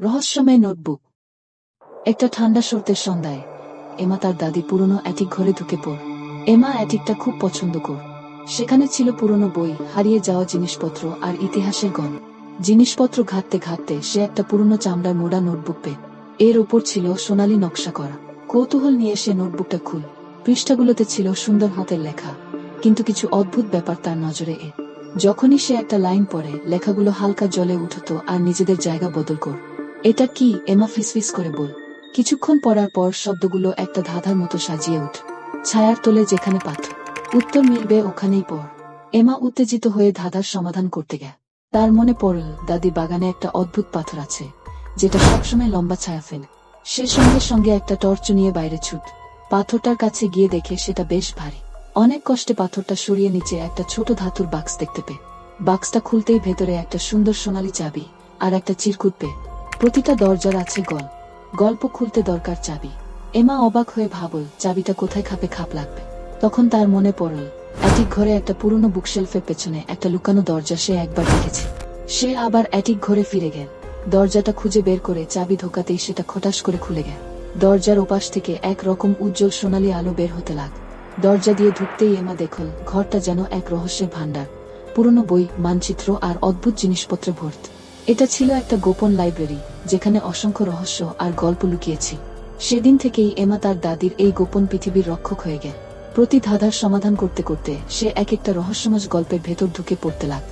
রহস্যময় নোটবুক। একটা ঠান্ডা সর্তের সন্ধ্যায়, এমা তার দাদি পুরনো অ্যাটিক ঘরে ঢুকে পড়। এমা অ্যাটিকটা খুব পছন্দ কর। সেখানে ছিল পুরনো বই, হারিয়ে যাওয়া জিনিসপত্র আর ইতিহাসের গণ। জিনিসপত্র ঘাটতে ঘাটতে সে একটা পুরনো চামড়ার মোড়া নোটবুক পে এর ওপর ছিল সোনালী নকশা করা। কৌতূহল নিয়ে সে নোটবুকটা খুল। পৃষ্ঠাগুলোতে ছিল সুন্দর হাতের লেখা, কিন্তু কিছু অদ্ভুত ব্যাপার তার নজরে এ। যখনই সে একটা লাইন পড়ে, লেখাগুলো হালকা জলে উঠত আর নিজেদের জায়গা বদল কর। এটা কি, এমা ফিসফিস করে বল। কিছুক্ষণ পড়ার পর শব্দগুলো একটা ধাঁধার মতো সাজিয়ে উঠ। ছায়ার তোলে যেখানে পাথর উত্তর মিলবে ওখানেই পড় এমা উত্তেজিত হয়ে ধাঁধার সমাধান করতে গে তার মনে পড়ল, দাদি বাগানে একটা অদ্ভুত পাথর আছে, যেটা সবসময় লম্বা ছায়া ফেলে। সে সঙ্গে সঙ্গে একটা টর্চ নিয়ে বাইরে ছুট। পাথরটার কাছে গিয়ে দেখে সেটা বেশ ভারী। অনেক কষ্টে পাথরটা সরিয়ে নিচে একটা ছোট ধাতুর বাক্স দেখতে পেয়ে। বাক্সটা খুলতেই ভেতরে একটা সুন্দর সোনালী চাবি আর একটা চিরকুট পেয়ে। প্রতিটা দরজার আছে গল। গল্প খুলতে দরকার চাবি। এমা অবাক হয়ে ভাবল, চাবিটা কোথায় খাপে খাপ লাগবে? তখন তার মনে পড়ল, অ্যাটিক ঘরে একটা পুরনো বুকশেলফের পেছনে একটা লুকানো দরজা সে একবার দেখেছে। সে আবার অ্যাটিক ঘরে ফিরে গেল। দরজাটা খুঁজে বের করে চাবি ঢোকাতেই সেটা খটাস করে খুলে গেল। দরজার ওপাশ থেকে এক রকম উজ্জ্বল সোনালী আলো বের হতে লাগ দরজা দিয়ে ঢুকতেই এমা দেখল, ঘরটা যেন এক রহস্যের ভান্ডার পুরনো বই, মানচিত্র আর অদ্ভুত জিনিসপত্রে ভর্তি। এটা ছিল একটা গোপন লাইব্রেরি, যেখানে অসংখ্য রহস্য আর গল্প লুকিয়েছি। সেদিন থেকেই এমা তার দাদির এই গোপন পৃথিবীর রক্ষক হয়ে গেল। প্রতি ধাঁধার সমাধান করতে করতে সে এক একটা রহস্যময় গল্পের ভেতর ঢুকে পড়তে লাগ